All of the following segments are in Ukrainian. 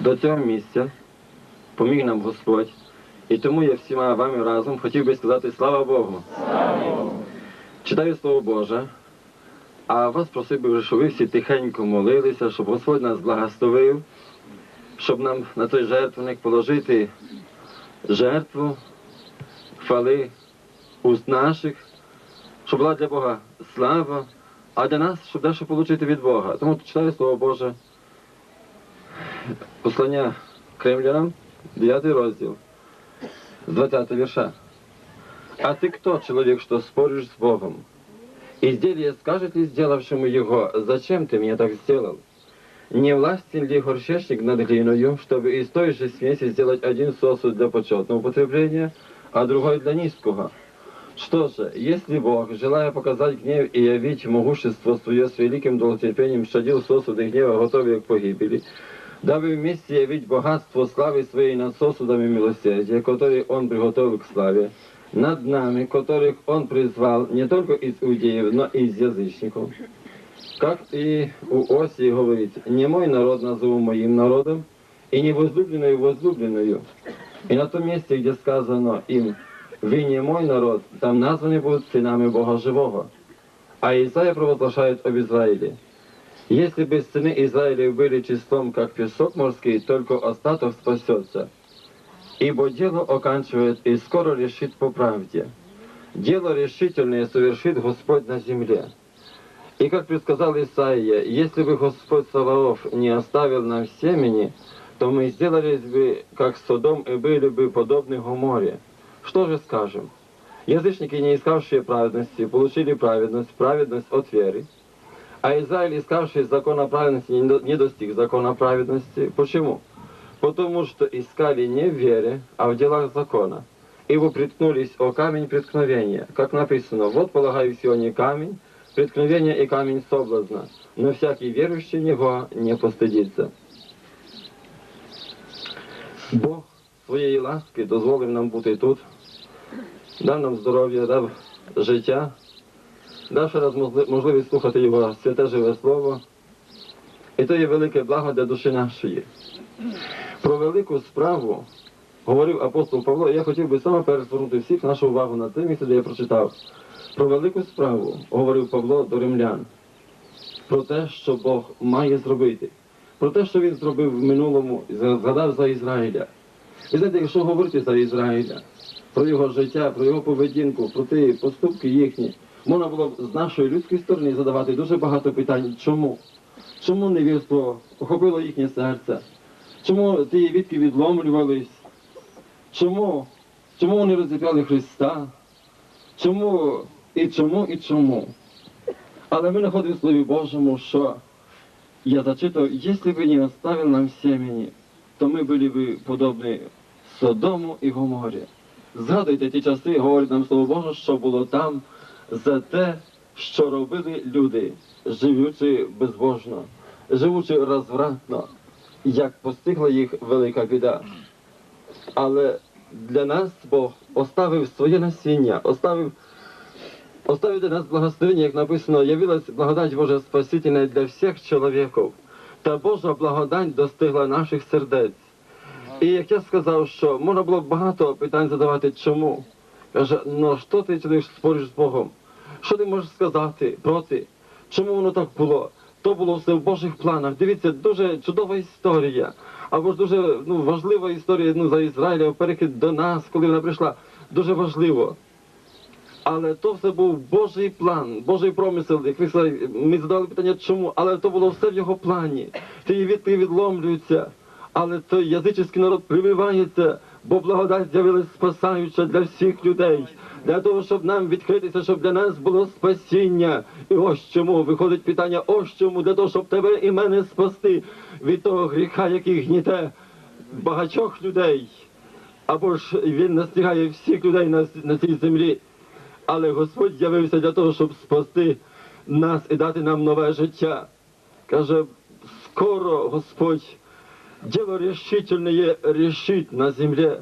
До цього місця поміг нам Господь. І тому я всіма вами разом хотів би сказати слава Богу. Читаю Слово Боже, а вас просив би, щоб ви всі тихенько молилися, щоб Господь нас благословив, щоб нам на той жертвенник положити жертву хвали уст наших, щоб була для Бога слава, а для нас, щоб дещо отримати від Бога. Тому читаю Слово Боже. Послання Кремлянам, 9 розділ, з 20 вірша. А ты кто, человек, что споришь с Богом? Изделие скажет ли сделавшему его, зачем ты мне так сделал? Не властен ли горшечник над глиною, чтобы из той же смеси сделать один сосуд для почетного употребления, а другой для низкого? Что же, если Бог, желая показать гнев и явить могущество свое с великим долготерпением, щадил сосуды гнева, готовые к погибели, дабы вместе явить богатство славы своей над сосудами милосердия, которые Он приготовил к славе, над нами, которых Он призвал не только из иудеев, но и из язычников. Как и у Осии говорит, не мой народ назову моим народом, и не возлюбленную возлюбленную. И на том месте, где сказано им, вы не мой народ, там названы будут сынами Бога Живого. А Исаия провозглашает об Израиле. Если бы сыны Израиля были числом, как песок морский, только остаток спасется. Ибо дело оканчивает и скоро решит по правде. Дело решительное совершит Господь на земле. И как предсказал Исаия, если бы Господь Саваоф не оставил нам семени, то мы сделались бы, как Содом, и были бы подобны Гоморе. Что же скажем? Язычники, не искавшие праведности, получили праведность, праведность от веры. А Израиль, искавший закона праведности, не до- не достиг закона праведности. Почему? Потому что искали не в вере, а в делах закона. Ибо приткнулись о камень преткновения. Как написано, вот полагаю Сионе камень, преткновение и камень соблазна, но всякий верующий в него не постыдится. Бог своєї ласки дозволив нам бути тут, дав нам здоров'я, дав життя, дав ще раз можливість слухати Його святе живе слово. І то є велике благо для душі нашої. Про велику справу говорив апостол Павло, і я хотів би саме перезвернути всіх нашу увагу на те місце, де я прочитав. Про велику справу говорив Павло до римлян. Про те, що Бог має зробити. Про те, що він зробив в минулому, згадав за Ізраїля. І знаєте, якщо говорити за Ізраїля, про його життя, про його поведінку, про ті поступки їхні, можна було б з нашої людської сторони задавати дуже багато питань. Чому? Чому невірство охопило їхнє серце? Чому ті відки відломлювались? Чому? Чому вони розіп'яли Христа? Чому і чому і чому? Але ми знаходимо в Слові Божому, що я зачитав, якщо б не оставив нам семені, то ми були б подобні Содому і Гоморі. Згадуйте ті часи, говорить нам Слово Боже, що було там за те, що робили люди, живучи безбожно, живучи розвратно, як постигла їх велика біда. Але для нас Бог оставив своє насіння, оставив, оставив для нас благословення, як написано, явилась благодать Божа Спасительна для всіх чоловіків. Та Божа благодать достигла наших сердець. І як я сказав, що можна було багато питань задавати, чому? Каже, ну що ти чоловік спориш з Богом? Що ти можеш сказати проти? Чому воно так було? То було все в Божих планах. Дивіться, дуже чудова історія. Або ж дуже ну, важлива історія ну, за Ізраїля, перехід до нас, коли вона прийшла. Дуже важливо. Але то все був Божий план, Божий промисел. Як ви сказали, ми задали питання, чому, але то було все в його плані. Ті відки відломлюються, але той язичний народ прививається, бо благодать з'явилась спасаюча для всіх людей, для того, щоб нам відкритися, щоб для нас було спасіння. І ось чому виходить питання, ось чому, для того, щоб тебе і мене спасти від того гріха, який гніте багатьох людей. Або ж він настигає всіх людей на, на цій землі. Але Господь з'явився для того, щоб спасти нас і дати нам нове життя. Каже, скоро Господь діло рішительне рішить на землі.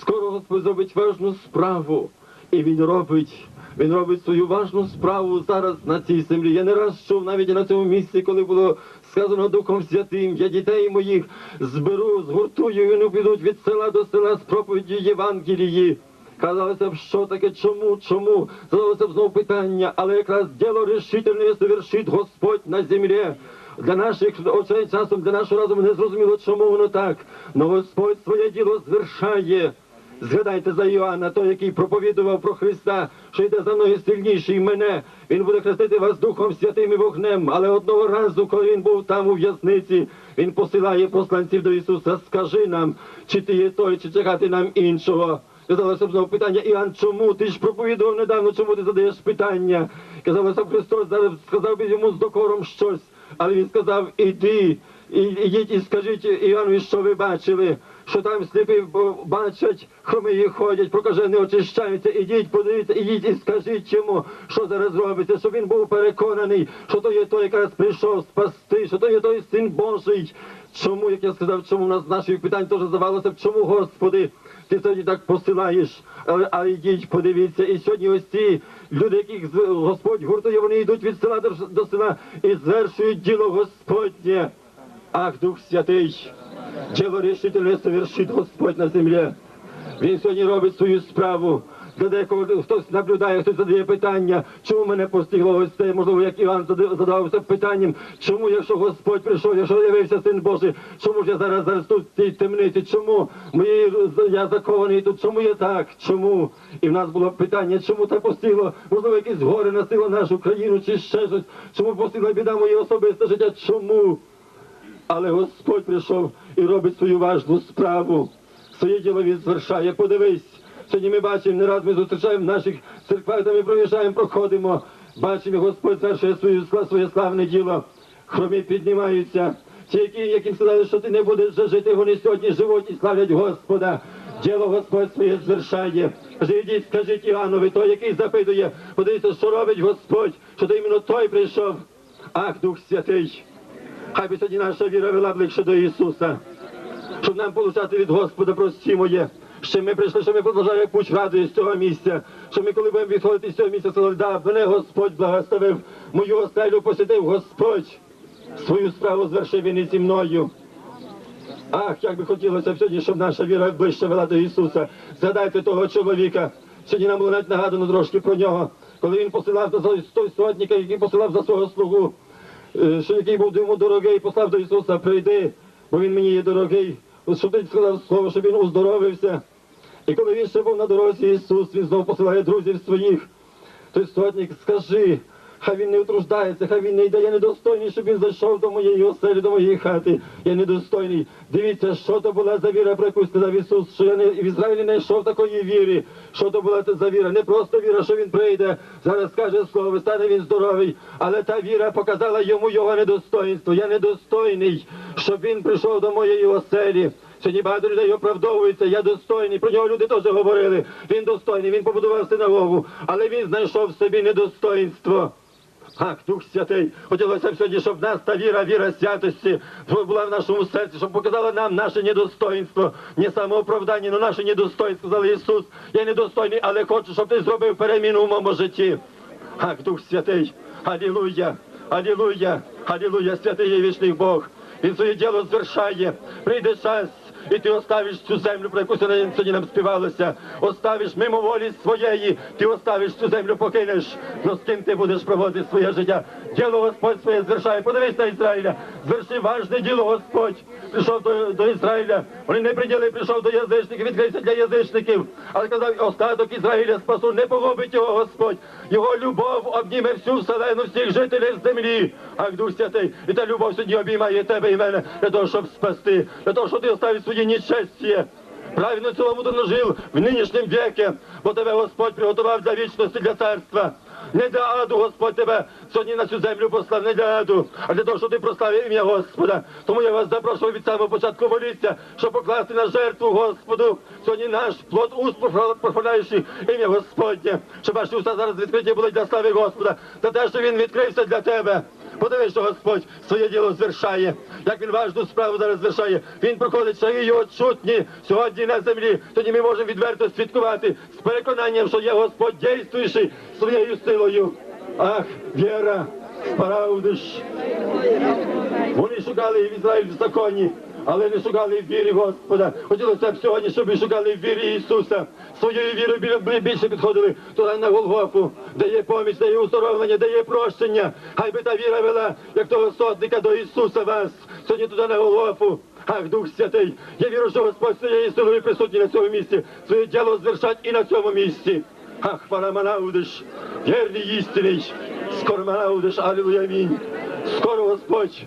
Скоро Господь зробить важну справу. І Він робить, Він робить свою важну справу зараз на цій землі. Я не раз чув навіть на цьому місці, коли було сказано Духом Святим, я дітей моїх зберу, згуртую, і вони підуть від села до села з проповіді Євангелії. Казалося б, що таке, чому, чому? Задалося б знову питання, але якраз діло решительне совершить Господь на землі. Для наших очей часом, для нашого разуму не зрозуміло, чому воно так. Но Господь своє діло звершає. Згадайте за Іоанна, той, який проповідував про Христа, що йде за мною сильніший мене. Він буде хрестити вас Духом Святим і вогнем. Але одного разу, коли він був там у в'язниці, він посилає посланців до Ісуса. Скажи нам, чи ти є той, чи чекати нам іншого. Казалося б знову питання, Іоанн, чому? Ти ж проповідував недавно, чому ти задаєш питання? Казалося б, Христос зараз сказав би йому з докором щось, але він сказав, іди, ідіть і скажіть Іоанну, що ви бачили, що там сліпі бачать, хромії ходять, прокажені очищаються, ідіть, подивіться, ідіть і скажіть йому, що зараз робиться, щоб він був переконаний, що то є той, якраз прийшов спасти, що то є той син Божий. Чому, як я сказав, чому в нас наших питань теж здавалося чому, Господи, ти сьогодні так посилаєш, але, але йдіть, подивіться, і сьогодні ось ці люди, яких Господь гуртує, вони йдуть від села до села і звершують діло Господнє. Ах, Дух Святий, діло рішительне совершить Господь на землі. Він сьогодні робить свою справу. Для декого хтось наблюдає, хтось задає питання, чому мене постигло ось це, можливо, як Іван зада- задавався питанням, чому, якщо Господь прийшов, якщо явився Син Божий, чому ж я зараз зараз тут в цій темниці, чому мої я закований тут, чому я так, чому? І в нас було питання, чому так постигло, можливо, якесь горе носило нашу країну, чи ще щось, чому постигла біда моє особисте життя, чому? Але Господь прийшов і робить свою важну справу. Своє діло він звершає. Подивись. Сьогодні ми бачимо, не раз ми зустрічаємо в наших церквах, де ми проїжджаємо, проходимо. Бачимо, Господь звершує свою, сла- своє славне діло. Хромі піднімаються. Ті, які, яким сказали, що ти не будеш жити, вони сьогодні живуть і славлять Господа. Діло Господь своє звершає. Каже, ідіть, скажіть Іоаннові, той, який запитує, подивіться, що робить Господь, що то іменно той прийшов. Ах, Дух Святий. Хай би сьогодні наша віра вела ближче до Ісуса, щоб нам получати від Господа прості моє. Що ми прийшли, що ми продовжуємо путь радої з цього місця. Що ми, коли будемо відходити з цього місця, сказали, да, мене Господь благословив, мою оселю посітив Господь. Свою справу звершив він і зі мною. Ах, як би хотілося б сьогодні, щоб наша віра ближче вела до Ісуса. Згадайте того чоловіка. Сьогодні нам було навіть нагадано трошки про нього, коли він посилав до той сотника, який посилав за свого слугу, е, що який був йому дорогий, послав до Ісуса, прийди, бо він мені є дорогий. Він сказав слово, щоб він уздоровився. І коли він ще був на дорозі Ісус, він знову посилає друзів своїх. Той сотник, скажи, хай він не утруждається, хай він не йде. Я недостойний, щоб він зайшов до моєї оселі, до моєї хати. Я недостойний. Дивіться, що то була за віра, про яку сказав Ісус, що я не в Ізраїлі не йшов такої віри. Що то була за віра? Не просто віра, що він прийде, зараз скаже слово, стане він здоровий. Але та віра показала йому його недостоїнство. Я недостойний, щоб він прийшов до моєї оселі. Сьогодні багато людей оправдовуються, я достойний. Про нього люди теж говорили. Він достойний, він побудував синагогу, але він знайшов в собі недостоїнство. Ах, Дух Святий, хотілося б сьогодні, щоб в нас та віра, віра святості була в нашому серці, щоб показала нам наше недостоинство, не самооправдання, але наше недостоинство, сказав Ісус. Я недостойний, але хочу, щоб ти зробив переміну в моєму житті. Ах, Дух Святий, Алілуя, Алілуя, Алілуя, святий є вічний Бог. Він своє діло звершає. Прийде час, і ти оставиш цю землю, про яку сьогодні нам співалося. Оставиш мимо волі своєї, ти оставиш цю землю, покинеш. Ну з ким ти будеш проводити своє життя? Діло Господь своє звершає. Подивись на Ізраїля. Зверши важне діло Господь. Прийшов до, до Ізраїля. Вони не приділи, прийшов до язичників, відкрився для язичників. Але казав, остаток Ізраїля спасу, не погубить його Господь. Його любов обніме всю вселену, всіх жителів землі. Ах, Дух Святий, і та любов сьогодні обіймає тебе і мене для того, щоб спасти, для того, щоб ти оставив свої нечестя. Правильно цілому доножив в нинішнім віці, бо тебе Господь приготував для вічності, для царства. Не для аду Господь тебе сьогодні на цю землю послав, не для аду, а для того, щоб ти прославив ім'я Господа. Тому я вас запрошую від самого початку молитися, щоб покласти на жертву Господу. Сьогодні наш плод уст профанаючи ім'я Господнє, щоб ваші уста зараз відкриті були для слави Господа, за те, що він відкрився для тебе. Подивись, що Господь своє діло звершає, як він важну справу зараз звершає. Він проходить шаги його чутні сьогодні на землі. Тоді ми можемо відверто свідкувати з переконанням, що є Господь дійствуючий своєю силою. Ах, віра, спараудиш. Вони шукали в Ізраїль в законі, але не шукали в вірі Господа. Хотілося б сьогодні, щоб ви шукали в вірі Ісуса. Своєю вірою більше підходили туди на Голгофу, де є поміч, де є уздоровлення, де є прощення. Хай би та віра вела, як того сотника до Ісуса вас. Сьогодні туди на Голгофу. Ах, Дух Святий, я вірю, що Господь своєю силою присутній на цьому місці. Своє діло звершать і на цьому місці. Ах, параманаудиш, вірний істинний, скоро манаудиш, алілуя, амінь. Скоро Господь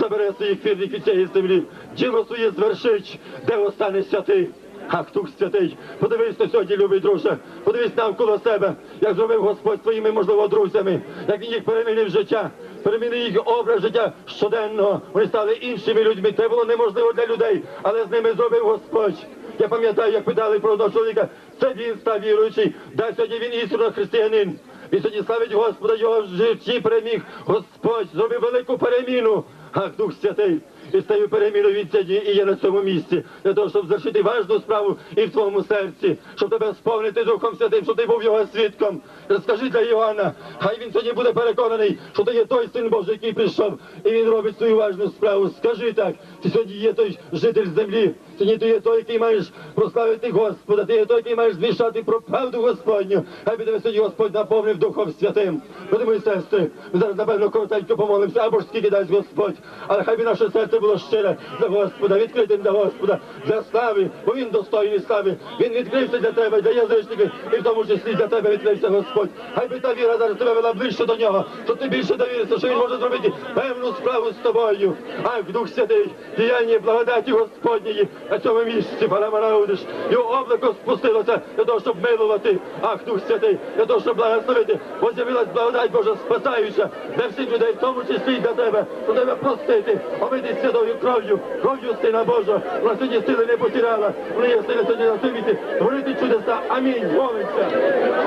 забере своїх вірних від цієї землі, діло своє звершить, де останешся ти. Ах, Дух Святий, подивись на сьогодні, любий друже, подивись навколо себе, як зробив Господь своїми, можливо, друзями, як він їх перемінив життя, перемінив їх образ життя щоденного. Вони стали іншими людьми. Це було неможливо для людей, але з ними зробив Господь. Я пам'ятаю, як питали про одного чоловіка, це він став віруючий, да сьогодні він істинно християнин. Він сьогодні славить Господа, його в житті переміг. Господь зробив велику переміну. Ах, Дух Святий, і стаю переміною від сьогодні і є на цьому місці, для того, щоб звершити важну справу і в твоєму серці, щоб тебе сповнити Духом Святим, щоб ти був його свідком. Розкажи для Іоанна, хай він сьогодні буде переконаний, що ти є той син Божий, який прийшов, і він робить свою важну справу. Скажи так, ти сьогодні є той житель землі, сьогодні ти є той, який маєш прославити Господа, ти є той, який маєш звіщати про правду Господню. Хай би тебе сьогодні Господь наповнив Духом Святим. Брати мої сестри, ми зараз, напевно, коротенько помолимося, або ж скільки дасть Господь. Але хай би наше серце було щире для Господа, відкритим для Господа, для слави, бо він достойний слави. Він відкрився для тебе, для язичників, і в тому числі для тебе відкрився Господь. Хай би та віра зараз тебе вела ближче до нього, щоб ти більше довірився, що він може зробити певну справу з тобою. Ах, Дух Святий, діяння благодаті Господньої на цьому місці, Парамараудиш. Його облако спустилося для того, щоб милувати. Ах, Дух Святий, для того, щоб благословити. Бо з'явилась благодать Божа спасаюча для всіх людей, в тому числі для тебе, щоб тебе простити, омити святою кров'ю, кров'ю Сина Божого. Сьогодні сили не потирала, в неї сили сьогодні на. Творити чудеса. Амінь. Молимося.